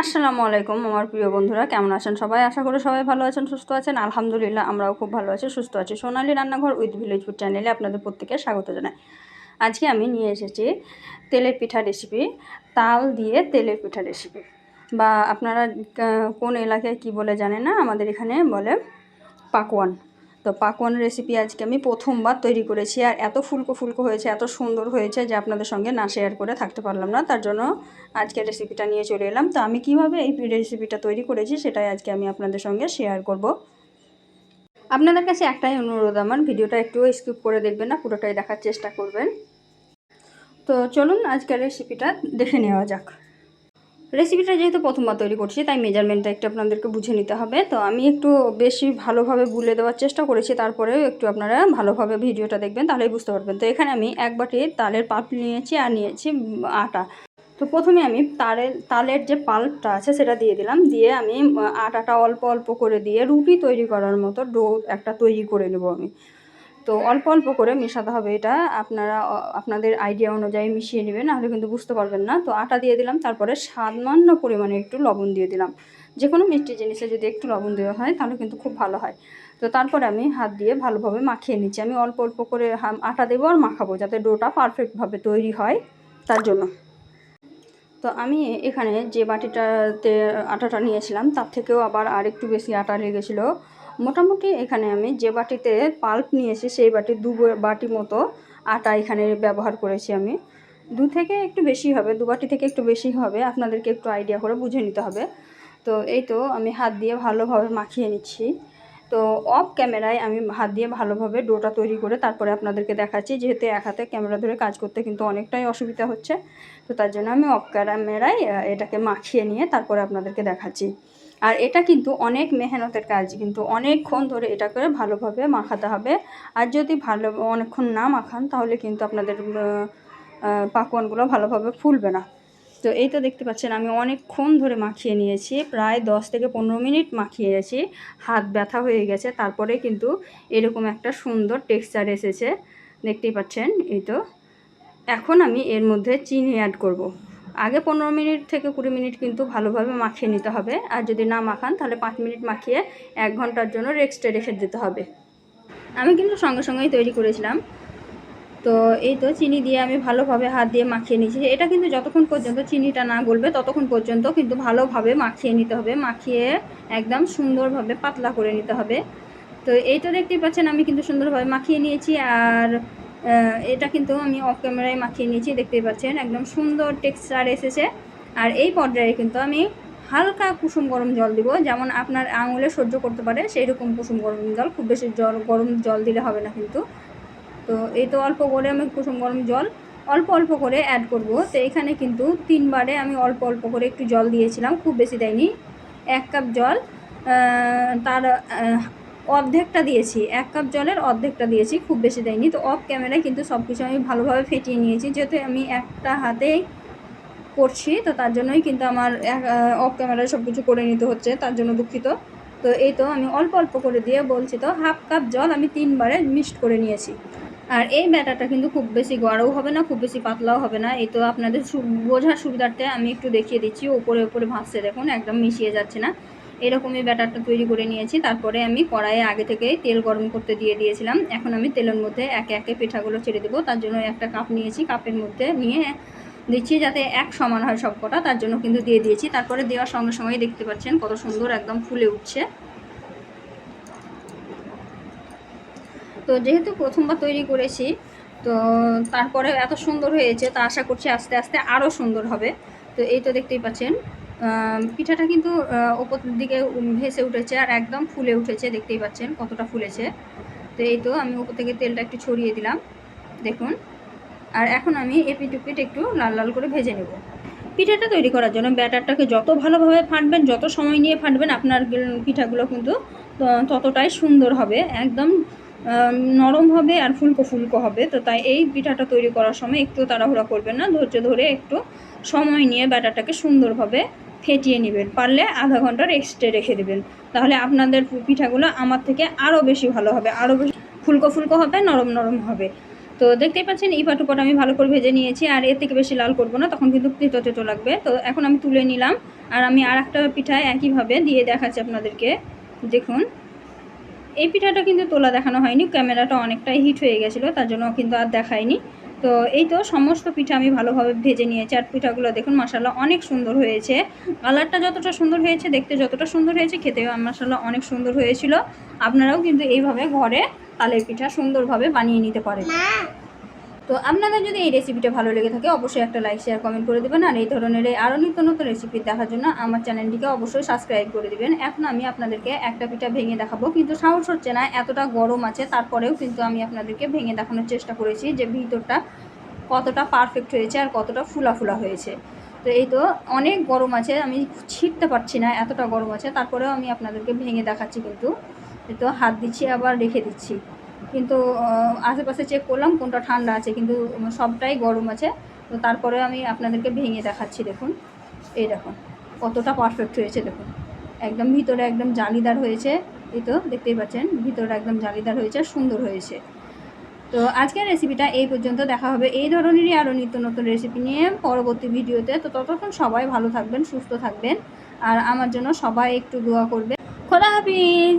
আসসালামু আলাইকুম আমার প্রিয় বন্ধুরা, কেমন আছেন সবাই? আশা করি সবাই ভালো আছেন, সুস্থ আছেন। আলহামদুলিল্লাহ, আমরাও খুব ভালো আছি, সুস্থ আছি। সোনালী রান্নাঘর উইথ ভিলেজ ফুড চ্যানেলে আপনাদের প্রত্যেকে স্বাগত জানাই। আজকে আমি নিয়ে এসেছি তেলের পিঠা রেসিপি তাল দিয়ে তেলের পিঠা রেসিপি বা আপনারা কোন এলাকায় কি বলে জানেন না? আমাদের এখানে বলে পাকওয়ান। তো পাকওয়ান রেসিপি আজকে আমি প্রথমবার তৈরি করেছি আর এত ফুলকো ফুলকো হয়েছে, এত সুন্দর হয়েছে যে আপনাদের সঙ্গে না শেয়ার করে থাকতে পারলাম না। তার জন্য আজকে রেসিপিটা নিয়ে চলে এলাম। তো আমি কীভাবে এই রেসিপিটা তৈরি করেছি সেটাই আজকে আমি আপনাদের সঙ্গে শেয়ার করব। আপনাদের কাছে একটাই অনুরোধ আমার, ভিডিওটা একটু স্কিপ করে দেখবেন না, পুরোটাই দেখার চেষ্টা করবেন। তো চলুন আজকের রেসিপিটা দেখে নেওয়া যাক। রেসিপিটা যেহেতু প্রথমবার তৈরি করছি, তাই মেজারমেন্টটা একটু আপনাদেরকে বুঝে নিতে হবে। তো আমি একটু বেশি ভালোভাবে বুলে দেওয়ার চেষ্টা করেছি, তারপরেও একটু আপনারা ভালোভাবে ভিডিওটা দেখবেন, তাহলেই বুঝতে পারবেন। তো এখানে আমি এক বাটি তালের পাল্প নিয়েছি আর নিয়েছি আটা। তো প্রথমে আমি তালের তালের যে পাল্পটা আছে সেটা দিয়ে দিলাম। দিয়ে আমি আটাটা অল্প অল্প করে দিয়ে রুটি তৈরি করার মতো ডো একটা তৈরি করে নেব আমি। তো অল্প অল্প করে মেশাতে হবে এটা। আপনারা আপনাদের আইডিয়া অনুযায়ী মিশিয়ে নেবেন, নাহলে কিন্তু বুঝতে পারবেন না। তো আটা দিয়ে দিলাম, তারপরে সামান্য পরিমাণে একটু লবণ দিয়ে দিলাম। যে কোনো মিষ্টি জিনিসে যদি একটু লবণ দেওয়া হয়, তাহলে কিন্তু খুব ভালো হয়। তো তারপরে আমি হাত দিয়ে ভালোভাবে মাখিয়ে নিচ্ছি। আমি অল্প অল্প করে আটা দেবো আর মাখাবো, যাতে ডোটা পারফেক্টভাবে তৈরি হয় তার জন্য। তো আমি এখানে যে বাটিটাতে আটাটা নিয়েছিলাম, তার থেকেও আবার আর একটু বেশি আটা লেগেছিলো। মোটামুটি এখানে আমি যে বাটিতে পাল্প নিয়েছি সেই বাটি দু বাটি মতো আটা এখানে ব্যবহার করেছি আমি। দু থেকে একটু বেশি হবে, দু বাটি থেকে একটু বেশি হবে, আপনাদেরকে একটু আইডিয়া করে বুঝে নিতে হবে। তো এই তো আমি হাত দিয়ে ভালোভাবে মাখিয়ে নিচ্ছি। তো অফ ক্যামেরায় আমি হাত দিয়ে ভালোভাবে ডোটা তৈরি করে তারপরে আপনাদেরকে দেখাচ্ছি, যেহেতু এক হাতে ক্যামেরা ধরে কাজ করতে কিন্তু অনেকটাই অসুবিধা হচ্ছে। তো তার জন্য আমি অফ ক্যামেরায় এটাকে মাখিয়ে নিয়ে তারপরে আপনাদেরকে দেখাচ্ছি। আর এটা কিন্তু অনেক মেহনতের কাজ, কিন্তু অনেকক্ষণ ধরে এটা করে ভালোভাবে মাখাতে হবে। আর যদি ভালো অনেকক্ষণ না মাখান, তাহলে কিন্তু আপনাদের পাকোয়ানগুলো ভালোভাবে ফুলবে না। তো এই তো দেখতে পাচ্ছেন, আমি অনেকক্ষণ ধরে মাখিয়ে নিয়েছি, প্রায় দশ থেকে পনেরো মিনিট মাখিয়েছি। হাত ব্যথা হয়ে গেছে, তারপরে কিন্তু এরকম একটা সুন্দর টেক্সচার এসেছে। দেখতেই পাচ্ছেন, এই তো। এখন আমি এর মধ্যে চিনি অ্যাড করব। আগে পনেরো মিনিট থেকে কুড়ি মিনিট কিন্তু ভালোভাবে মাখিয়ে নিতে হবে। আর যদি না মাখান, তাহলে পাঁচ মিনিট মাখিয়ে এক ঘণ্টার জন্য রেক্সটে রেখে দিতে হবে। আমি কিন্তু সঙ্গে সঙ্গেই তৈরি করেছিলাম। তো এই তো চিনি দিয়ে আমি ভালোভাবে হাত দিয়ে মাখিয়ে নিয়েছি। এটা কিন্তু যতক্ষণ পর্যন্ত চিনিটা না গলবে, ততক্ষণ পর্যন্ত কিন্তু ভালোভাবে মাখিয়ে নিতে হবে। মাখিয়ে একদম সুন্দরভাবে পাতলা করে নিতে হবে। তো এই তো দেখতেই পাচ্ছেন, আমি কিন্তু সুন্দরভাবে মাখিয়ে নিয়েছি। আর এটা কিন্তু আমি অফ ক্যামেরায় মাখিয়ে নিয়েছি, দেখতেই পাচ্ছেন, একদম সুন্দর টেক্সচার এসেছে। আর এই পর্যায়ে কিন্তু আমি হালকা কুসুম গরম জল দিব, যেমন আপনার আঙুলে সহ্য করতে পারে সেই রকম কুসুম গরম জল, খুব বেশি জল, গরম জল দিলে হবে না কিন্তু। তো এই তো অল্প করে আমি কুসুম গরম জল অল্প অল্প করে অ্যাড করব। তো এখানে কিন্তু তিনবারে আমি অল্প অল্প করে একটু জল দিয়েছিলাম, খুব বেশি দেয়নি। এক কাপ জল তার অর্ধেকটা দিয়েছি, এক কাপ জলের অর্ধেকটা দিয়েছি, খুব বেশি দেয়নি তো অফ ক্যামেরায় কিন্তু সব কিছু আমি ভালোভাবে ফেটিয়ে নিয়েছি। যেহেতু আমি একটা হাতেই করছি, তো তার জন্যই কিন্তু আমার অফ ক্যামেরায় সব কিছু করে নিতে হচ্ছে, তার জন্য দুঃখিত। তো এই তো আমি অল্প অল্প করে দিয়ে বলছি তো হাফ কাপ জল আমি তিনবারে মিক্সড করে নিয়েছি। আর এই ব্যাটারটা কিন্তু খুব বেশি গাঢ়ও হবে না, খুব বেশি পাতলাও হবে না। এই তো আপনাদের বোঝার সুবিধার্থে আমি একটু দেখিয়ে দিচ্ছি ওপরে ওপরে ভাসছে দেখুন, একদম মিশিয়ে যাচ্ছে না। এরকমই ব্যাটারটা তৈরি করে নিয়েছি। তারপরে আমি কড়াইয়ে আগে থেকেই তেল গরম করতে দিয়ে দিয়েছিলাম। এখন আমি তেলের মধ্যে একে একে পিঠাগুলো ছেড়ে দেবো। তার জন্য একটা কাপ নিয়েছি। কাপের মধ্যে নিয়ে দিচ্ছি যাতে এক সমান হয় সব কটা তার জন্য কিন্তু দিয়ে দিয়েছি। তারপরে দেওয়ার সঙ্গে সঙ্গেই দেখতে পাচ্ছেন কত সুন্দর একদম ফুলে উঠছে। তো যেহেতু প্রথমবার তৈরি করেছি, তো তারপরে এত সুন্দর হয়েছে, তা আশা করছি আস্তে আস্তে আরও সুন্দর হবে। তো এই তো দেখতেই পাচ্ছেন। পিঠাটা কিন্তু ওপর দিকে ভেসে উঠেছে আর একদম ফুলে উঠেছে, দেখতেই পাচ্ছেন কতটা ফুলেছে। তো এই তো আমি ওপর থেকে তেলটা একটু ছড়িয়ে দিলাম, দেখুন। আর এখন আমি এপিট উপিট একটু লাল লাল করে ভেজে নেব। পিঠাটা তৈরি করার জন্য ব্যাটারটাকে যত ভালোভাবে ফাটবেন, যত সময় নিয়ে ফাটবেন, আপনার পিঠাগুলো কিন্তু ততটাই সুন্দর হবে, একদম নরম হবে আর ফুলকো ফুলকো হবে। তো তাই এই পিঠাটা তৈরি করার সময় একটু তাড়াহুড়া করবেন না, ধৈর্য ধরে একটু সময় নিয়ে ব্যাটারটাকে সুন্দরভাবে ফেটিয়ে নেবেন। পারলে আধা ঘণ্টা রেস্টে রেখে দেবেন। তাহলে আপনাদের পিঠাগুলো আমার থেকে আরও বেশি ভালো হবে। আরও বেশি ফুলকো ফুলকো হবে, নরম নরম হবে। তো দেখতেই পাচ্ছেন, এই পাটুপট আমি ভালো করে ভেজে নিয়েছি। আর এর থেকে বেশি লাল করব না, তখন কিন্তু তেতো তেতো লাগবে। তো এখন আমি তুলে নিলাম। আর আমি আর একটা পিঠায় একইভাবে দিয়ে দেখাচ্ছি আপনাদেরকে। দেখুন। এই পিঠাটা কিন্তু তোলা দেখানো হয়নি, ক্যামেরাটা অনেকটাই হিট হয়ে গেছিল, তার জন্য কিন্তু আর দেখায়নি তো এই তো সমস্ত পিঠা আমি ভালোভাবে ভেজে নিয়েছি। আর পিঠাগুলো দেখুন মশালা অনেক সুন্দর হয়েছে। কালারটা যতটা সুন্দর হয়েছে, দেখতে যতটা সুন্দর হয়েছে, খেতেও মশালা অনেক সুন্দর হয়েছিল। আপনারাও কিন্তু এইভাবে ঘরে তালের পিঠা সুন্দরভাবে বানিয়ে নিতে পারেন। তো আপনাদের যদি এই রেসিপিটা ভালো লেগে থাকে, অবশ্যই একটা লাইক শেয়ার কমেন্ট করে দেবেন। আর এই ধরনের আরও নিত্য নতুন রেসিপি দেখার জন্য আমার চ্যানেলটিকে অবশ্যই সাবস্ক্রাইব করে দিবেন। এখন আমি আপনাদেরকে একটা পিঠা ভেঙে দেখাবো, কিন্তু সাহস হচ্ছে না, এতটা গরম আছে, তারপরেও কিন্তু আমি আপনাদেরকে ভেঙে দেখানোর চেষ্টা করেছি যে ভিতরটা কতটা পারফেক্ট হয়েছে আর কতটা ফুলা ফুলা হয়েছে। তো এই তো অনেক গরম আছে, আমি ছিটতে পারছি না, এতটা গরম আছে, তারপরেও আমি আপনাদেরকে ভেঙে দেখাচ্ছি কিন্তু। তো হাত দিচ্ছি, আবার রেখে দিচ্ছি। কিন্তু আশেপাশে চেক করলাম কোনটা ঠান্ডা আছে, কিন্তু সবটাই গরম আছে। তো তারপরে আমি আপনাদেরকে ভেঙে দেখাচ্ছি, দেখুন। এই দেখুন, কতটা পারফেক্ট হয়েছে, দেখুন। একদম ভিতরে একদম জালিদার হয়েছে, এই তো দেখতেই পাচ্ছেন, ভিতরে একদম জালিদার হয়েছে, সুন্দর হয়েছে। তো আজকের রেসিপিটা এই পর্যন্ত, দেখা হবে এই ধরনেরই আরও নিত্য নতুন রেসিপি নিয়ে পরবর্তী ভিডিওতে। তো ততক্ষণ সবাই ভালো থাকবেন, সুস্থ থাকবেন, আর আমার জন্য সবাই একটু দোয়া করবে খোদা হাফিজ!